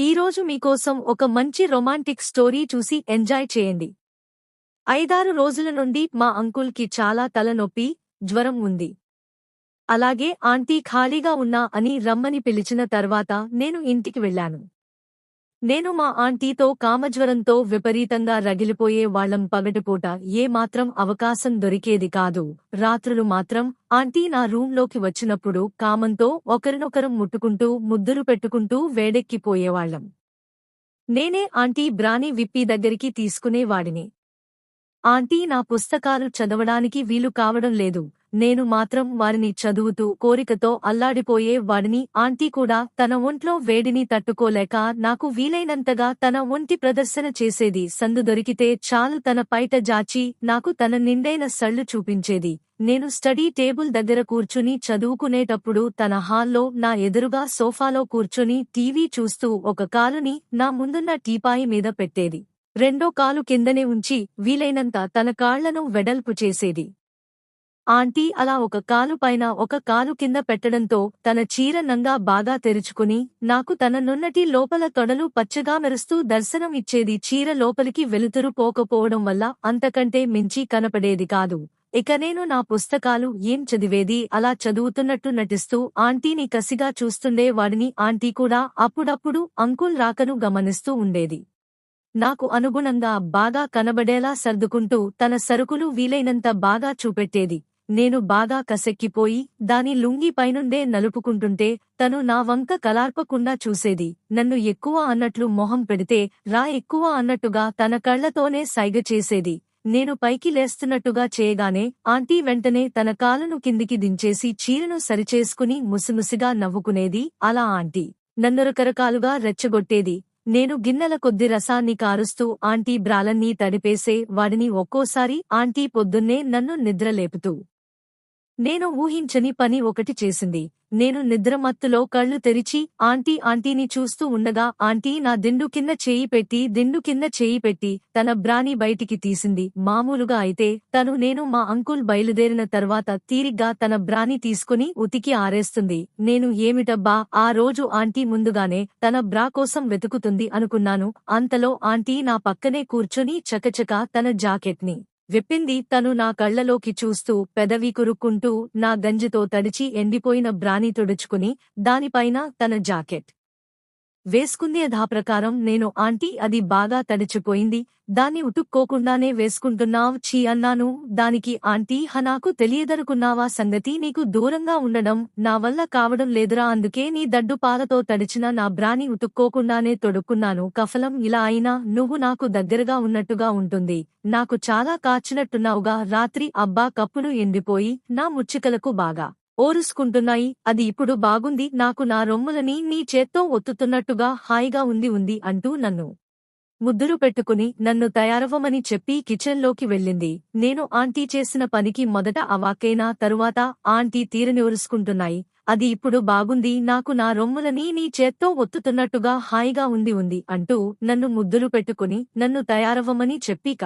ఈరోజు మీకోసం ఒక మంచి రొమాంటిక్ స్టోరీ చూసి ఎంజాయ్ చేయండి. ఐదారు రోజుల నుండి మా అంకుల్కి చాలా తలనొప్పి జ్వరం ఉంది. అలాగే ఆంటీ ఖాళీగా ఉన్నా అని రమ్మని పిలిచిన తర్వాత నేను ఇంటికి వెళ్ళాను. నేను మా ఆంటీతో కామజ్వరంతో విపరీతంగా రగిలిపోయే వాళ్ళం పగటిపూట. ఏ మాత్రం అవకాశం దొరికేది కాదు. రాత్రులు మాత్రం ఆంటీ నా రూంలోకి వచ్చినప్పుడు కామంతో ఒకరినొకరం ముట్టుకుంటూ ముద్దులు పెట్టుకుంటూ వేడెక్కిపోయేవాళ్ళం నేనే ఆంటీ బ్రాని విప్పి దగ్గరికి తీసుకునేవాడిని. ఆంటీ నా పుస్తకాలు చదవడానికి వీలు కావడం లేదు. నేను మాత్రం వారిని చదువుతూ కోరికతో అల్లాడిపోయే వాడిని. ఆంటీ కూడా తన ఒంట్లో వేడిని తట్టుకోలేక నాకు వీలైనంతగా తన ఒంటి ప్రదర్శన చేసేది. సందు దొరికితే చాలు తన పైట జాచి నాకు తన నిండైన సళ్ళు చూపించేది. నేను స్టడీ టేబుల్ దగ్గర కూర్చుని చదువుకునేటప్పుడు తన హాల్లో నా ఎదురుగా సోఫాలో కూర్చుని టీవీ చూస్తూ ఒక కాలుని నా ముందున్న టీపాయి మీద పెట్టేది. రెండో కాలు కిందనే ఉంచి వీలైనంత తన కాళ్ళను వెడల్పు చేసేది. ఆంటీ అలా ఒక కాలు పైన ఒక కాలు కింద పెట్టడంతో తన చీర నంగా బాగా తెరుచుకుని నాకు తన నున్నటి లోపల తొడలు పచ్చగా మెరుస్తూ దర్శనం ఇచ్చేది చీర లోపలికి వెలుతురు పోకపోవడం వల్ల అంతకంటే మించి కనపడేది కాదు. ఇక నేను నా పుస్తకాలు ఏం చదివేది అలా చదువుతున్నట్టు నటిస్తూ ఆంటీని కసిగా చూస్తుండే వాడిని ఆంటీ కూడా అప్పుడప్పుడు అంకుల్ రాకను గమనిస్తూ ఉండేది. నాకు అనుగుణంగా బాగా కనబడేలా సర్దుకుంటూ తన సరుకులు వీలైనంత బాగా చూపెట్టేది. నేను బాగా కసెక్కిపోయి దాని లుంగి పైనుండే నలుపుకుంటుంటే తను నా వంక కలార్పకుండా చూసేది. నన్ను ఎక్కువ అన్నట్లు మొహం పెడితే రా ఎక్కువ అన్నట్టుగా తన కళ్ళతోనే సైగ చేసేది. నేను పైకి లేస్తున్నట్టుగా చేయగానే ఆంటీ వెంటనే తన కాలును కిందికి దించేసి చీరను సరిచేసుకుని ముసిముసిగా నవ్వుకునేది. అలా ఆంటీ నన్ను రకరకాలుగా రెచ్చగొట్టేది. నేను గిన్నెల కొద్ది రసాన్ని కారుస్తూ ఆంటీ బ్రాలన్నీ తడిపేసే వాడిని ఒక్కోసారి ఆంటీ పొద్దున్నే నన్ను నిద్రలేపుతూ నేను ఊహించని పని ఒకటి చేసింది. నేను నిద్రమత్తులో కళ్ళు తెరిచి ఆంటీ ఆంటీని చూస్తూ ఉండగా ఆంటీ నా దిండు కింద చేయి పెట్టి దిండు కింద చేయి పెట్టి తన బ్రాని బయటికి తీసింది. మామూలుగా అయితే తను నేను మా అంకుల్ బయలుదేరిన తర్వాత తీరిగ్గా తన బ్రాని తీసుకుని ఉతికి ఆరేస్తుంది. నేను ఏమిటబ్బా ఆ రోజు ఆంటీ ముందుగానే తన బ్రా కోసం వెతుకుతుంది అనుకున్నాను. అంతలో ఆంటీ నా పక్కనే కూర్చొని చకచక తన జాకెట్ని విప్పింది తను నా కళ్ళలోకి చూస్తూ పెదవి కురుక్కుంటూ నా గంజితో తడిచి ఎండిపోయిన బ్రాని తుడుచుకుని దానిపైన తన జాకెట్. వేసుకుందే ప్రకారం నేను ఆంటీ అది బాగా తడిచిపోయింది దాన్ని ఉటుక్కోకుండానే వేసుకుంటున్నావ్ చీ అన్నాను. దానికి ఆంటీ హనాకు తెలియదనుకున్నావా సంగతి? నీకు దూరంగా ఉండడం నా వల్ల కావడం లేదురా అందుకే నీ దడ్డు పాలతో తడిచిన నా బ్రాని ఉతుక్కోకుండానే తొడుక్కున్నాను. కఫలం ఇలా అయినా నువ్వు నాకు దగ్గరగా ఉన్నట్టుగా ఉంటుంది. నాకు చాలా కాచినట్టున్నావుగా రాత్రి అబ్బా కప్పులు ఎండిపోయి నా ముచ్చికలకు బాగా ఓరుసుకుంటున్నాయి అది ఇప్పుడు బాగుంది నాకు నా రొమ్ములని నీ చేత్తో ఒత్తుతున్నట్టుగా హాయిగా ఉంది ఉంది అంటూ నన్ను ముద్దురు పెట్టుకుని నన్ను తయారవ్వమని చెప్పి కిచెన్లోకి వెళ్ళింది. నేను ఆంటీ చేసిన పనికి మొదట అవాకైనా తరువాత ఆంటీ తీరని ఒరుసుకుంటున్నాయి. అది ఇప్పుడు బాగుంది నాకు నా రొమ్ములని నీ చేత్తో ఒత్తుతున్నట్టుగా హాయిగా ఉంది ఉంది అంటూ నన్ను ముద్దులు పెట్టుకుని నన్ను తయారవ్వమని చెప్పిక